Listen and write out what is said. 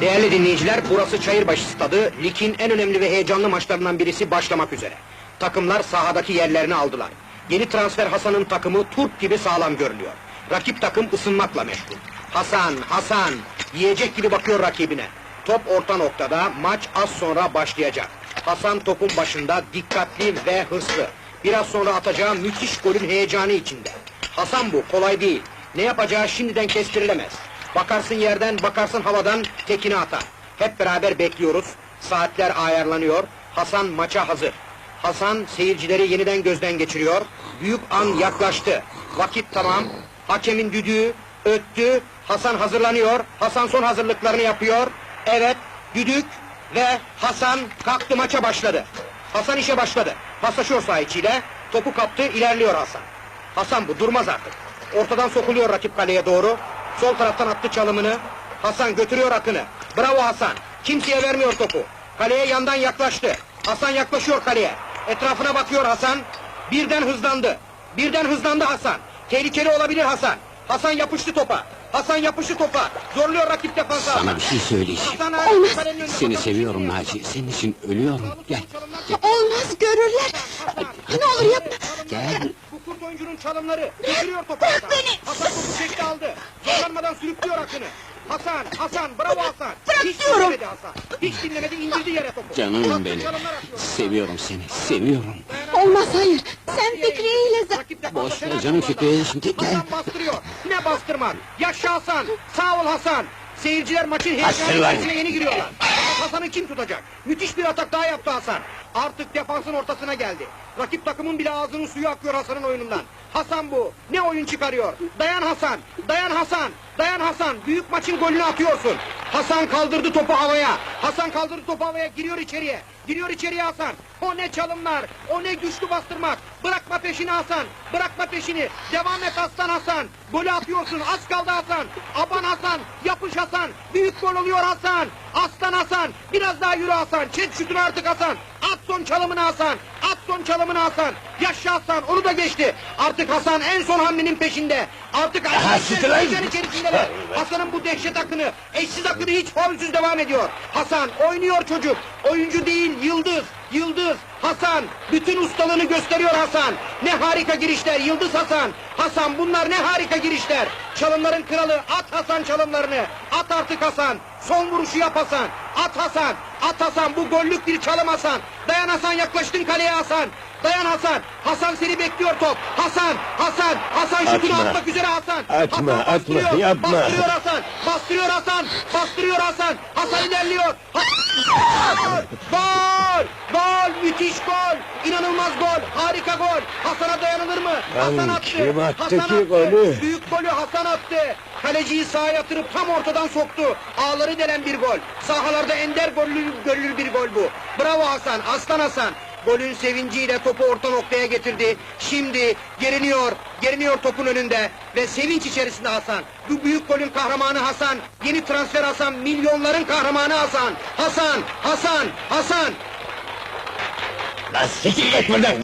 Değerli dinleyiciler, burası Çayırbaşı Stadı. Ligin en önemli ve heyecanlı maçlarından birisi başlamak üzere. Takımlar sahadaki yerlerini aldılar. Yeni transfer Hasan'ın takımı turp gibi sağlam görünüyor. Rakip takım ısınmakla meşgul. Hasan, Hasan! Yiyecek gibi bakıyor rakibine. Top orta noktada, maç az sonra başlayacak. Hasan topun başında, dikkatli ve hırslı. Biraz sonra atacağı müthiş golün heyecanı içinde. Hasan bu, kolay değil. Ne yapacağı şimdiden kestirilemez. Bakarsın yerden, bakarsın havadan, tekini atar. Hep beraber bekliyoruz. Saatler ayarlanıyor. Hasan maça hazır. Hasan seyircileri yeniden gözden geçiriyor. Büyük an yaklaştı. Vakit tamam. Hakemin düdüğü öttü. Hasan hazırlanıyor. Hasan son hazırlıklarını yapıyor. Evet, düdük ve Hasan kalktı maça başladı. Hasan işe başladı. Paslaşıyor saha içiyle. Topu kaptı, ilerliyor Hasan. Hasan bu, durmaz artık. Ortadan sokuluyor rakip kaleye doğru. Sol taraftan attı çalımını. Hasan götürüyor akını. Bravo Hasan. Kimseye vermiyor topu. Kaleye yandan yaklaştı. Hasan yaklaşıyor kaleye. Etrafına bakıyor Hasan. Birden hızlandı. Birden hızlandı Hasan. Tehlikeli olabilir Hasan. Hasan yapıştı topa. Hasan yapıştı topa. Zorluyor rakip defansı. Sana bir şey söyleyeceğim. Hasan kalenin önünde. Seni seviyorum Naci. Senin için ölüyorum. Gel. Olmaz görürler. Ne olur yapma. Gel. Bu kurt oyuncunun çalımları. Getiriyor topu Bırak Hasan. beni. Hasan topu çekti aldı. Zorlanmadan sürüklüyor akını. Hasan, Hasan, bravo Hasan. Bırak Hiç diyorum. dinlemedi Hasan. Hiç dinlemedi, indirdi yere topu. Canım benim. Seviyorum seni. Seviyorum. Olmaz hayır. Sen Fikriye ile za- Boş ver canım topu Fikriye, şimdi gel. Hasan bastırıyor. Ne bastırmak? Yaşa Hasan. Sağ ol Hasan. Seyirciler maçın Bastır heyecanı içerisine yeni giriyorlar. Hasan'ı kim tutacak? Müthiş bir atak daha yaptı Hasan. Artık defansın ortasına geldi. Rakip takımın bile ağzının suyu akıyor Hasan'ın oyunundan. Hasan bu. Ne oyun çıkarıyor? Dayan Hasan. Dayan Hasan. Dayan Hasan. Büyük maçın golünü atıyorsun. Hasan kaldırdı topu havaya. Hasan kaldırdı topu havaya. Giriyor içeriye. Giriyor içeriye Hasan. O ne çalımlar. O ne güçlü bastırmak. Bırakma peşini Hasan. Bırakma peşini. Devam et Aslan Hasan. Golü atıyorsun. Az kaldı Hasan. Aban Hasan. Yapış Hasan. Büyük gol oluyor Hasan. Aslan Hasan. Biraz daha yürü Hasan. Çek şutunu artık Hasan. At son çalımını Hasan. At son çalımını Hasan. Yaşa Hasan. Onu da geçti. Artık Hasan en son hamlenin peşinde. Artık. Hasan'ın bu dehşet akını, eşsiz akını hiç faulsüz devam ediyor. Hasan oynuyor çocuk. Oyuncu değil, yıldız. Yıldız, Hasan, bütün ustalığını gösteriyor Hasan. Ne harika girişler, Yıldız Hasan. Hasan bunlar ne harika girişler. Çalımların kralı, at Hasan çalımlarını. At artık Hasan. Son vuruşu yap Hasan. At Hasan. At Hasan. Bu gollük bir çalım Hasan. Dayan Hasan yaklaştın kaleye Hasan. Dayan Hasan. Hasan seni bekliyor top. Hasan. Hasan. Hasan şutunu Atma. atmak üzere Hasan. Atma, Hasan atma, bastırıyor. yapma. Bastırıyor Hasan. Bastırıyor Hasan. Bastırıyor Hasan. Hasan ilerliyor. Ha- Gol! Gol! Müthiş gol! İnanılmaz gol! Harika gol! Hasan'a dayanılır mı? Lan Hasan attı! kim attı Hasan ki attı! golü? Büyük golü Hasan attı! Kaleciyi sağa yatırıp tam ortadan soktu. Ağları delen bir gol. Sahalarda ender gollü, gollü bir gol bu. Bravo Hasan! Aslan Hasan! Golün sevinciyle topu orta noktaya getirdi. Şimdi geriniyor, geriniyor topun önünde ve sevinç içerisinde Hasan. Bu büyük golün kahramanı Hasan. Yeni transfer Hasan, milyonların kahramanı Hasan. Hasan, Hasan, Hasan. Lan siktir git buradan!